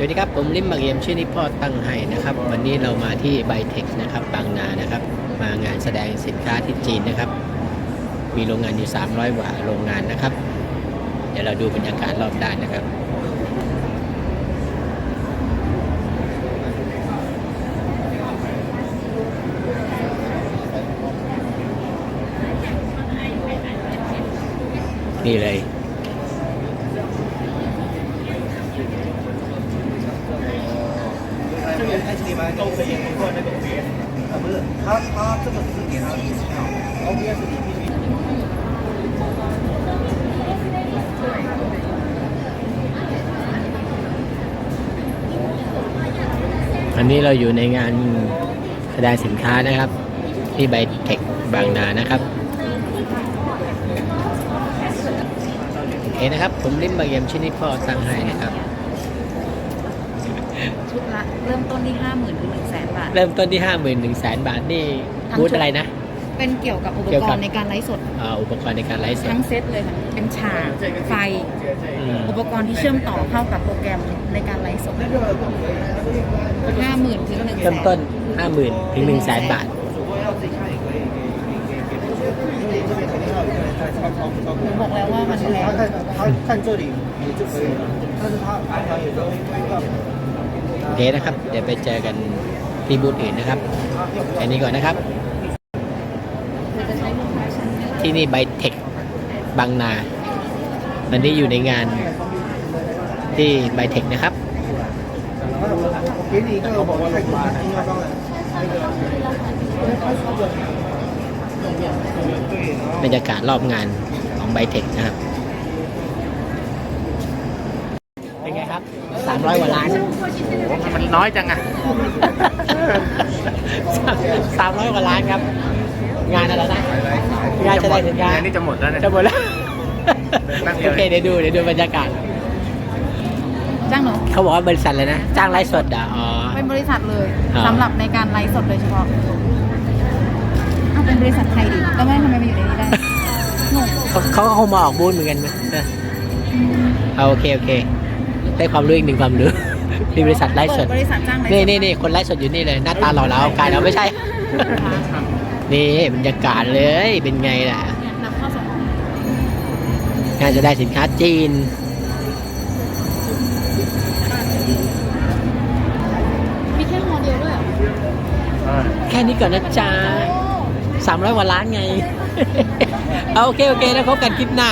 วัสดีครับผมลิมบักเยมชื่อนี้พ่อตั้งให้นะครับ วันนี้เรามาที่ไบเทคนะครับบางนานะครับ มางานแสดงสินค้าที่จีนนะครับ มีโรงงานอยู่ 300กว่าโรงงานนะครับ เดี๋ยวเราดูบรรยากาศรอบด้านนะครับนี่เลย 这边看这里面都可以通过那个语言，啊不是，他他这个是给他好，OBS 你必须。 อันนี้เราอยู่ในงานแสดงสินค้านะครับ ที่ไบเทคบางนานะครับโอเคนะครับ ผมลิมบางเยี่ยมชื่อนี้พ่อตั้งให้นะครับ ชุดละเริ่มต้นที่ห้าหมื่นถึงหนึ่งแสนบาท เริ่มต้นที่ 5 1 0 0 0 0แสนบาทนี่ ทั้ง บูธ ชุด อะไรนะ เป็นเกี่ยวกับอุป เกี่ยว ก กั ร บ ณ์ในการไลฟ์สด อ่าอุปกรณ์ในการไลฟ์สด ทั้งเซตเลยค่ะ เป็นฉาก ไฟ อืม อุปกรณ์ที่เชื่อมต่อเข้ากับโปรแกรมในการไลฟ์สดห้าหมื่นถึงหนึ่งแส เริ่ม น ต้น 50,000 ถึง 1 0 0 0 0แสนบาท 主播要自己看也可以，可以可以可以可以，因为你这边肯定要有人在操操操 หนูบอกแล้วว่ามันแพ 他 ง 看他看这里你就可以了，但是他平常有时候会要。 โอเคนะครับ เดี๋ยวไปเจอกันที่บูธอื่นนะครับอันนี้ก่อนนะครับ ที่นี่ไบเทคบางนา วันนี้อยู่ในงานที่ไบเทคนะครับบรรยากาศรอบงานของไบเทคนะครับ เป็นไงครับ300กว่าล้านมันน้อยจังอะ300กว่าล้านครับ งานอะไรนะงานแสดงสินค้านี่จะหมดแล้วเนี่ยจะหมดแล้วนั่งเดีโอยวเคเดี๋ยวดูเดี๋ยวดูบรรยากาศจ้างหนูเขาบอกว่าบริษัทเลยนะ จ้างไลฟ์สดอะอ๋อเป็นบริษัทเลยอ่าสำหรับในการไลฟ์สดโดยเฉพาะเอาเป็นบริษัทไทยดิแล้วแม่ทำไมมาอยู่ในนี้ได้งงเขาเขาก็คงมาออกบูธเหมือนกันนะเออเอาโอเค โอเค ได้ความรู้อีกหนึ่งความรู้มีบริษัทไลฟ์สเปิดดบริษัทจ้างไลฟ์สดนี่นี่นี่คนไลฟ์สดอยู่นี่เลย หน้าตาหล่อเหลากายเราไม่ใช่ นี่บรรยากาศเลยเป็นไงล่ะเนี่ยนำเข้าส่งออกงานจะได้สินค้าจีน มีแค่ฮอเดียวด้วยเหรอแค่นี้ก่อนนะจ๊ะสามร้อยกว่าล้านไง เอาโอเค โอเค แล้วพบกันคลิปหน้า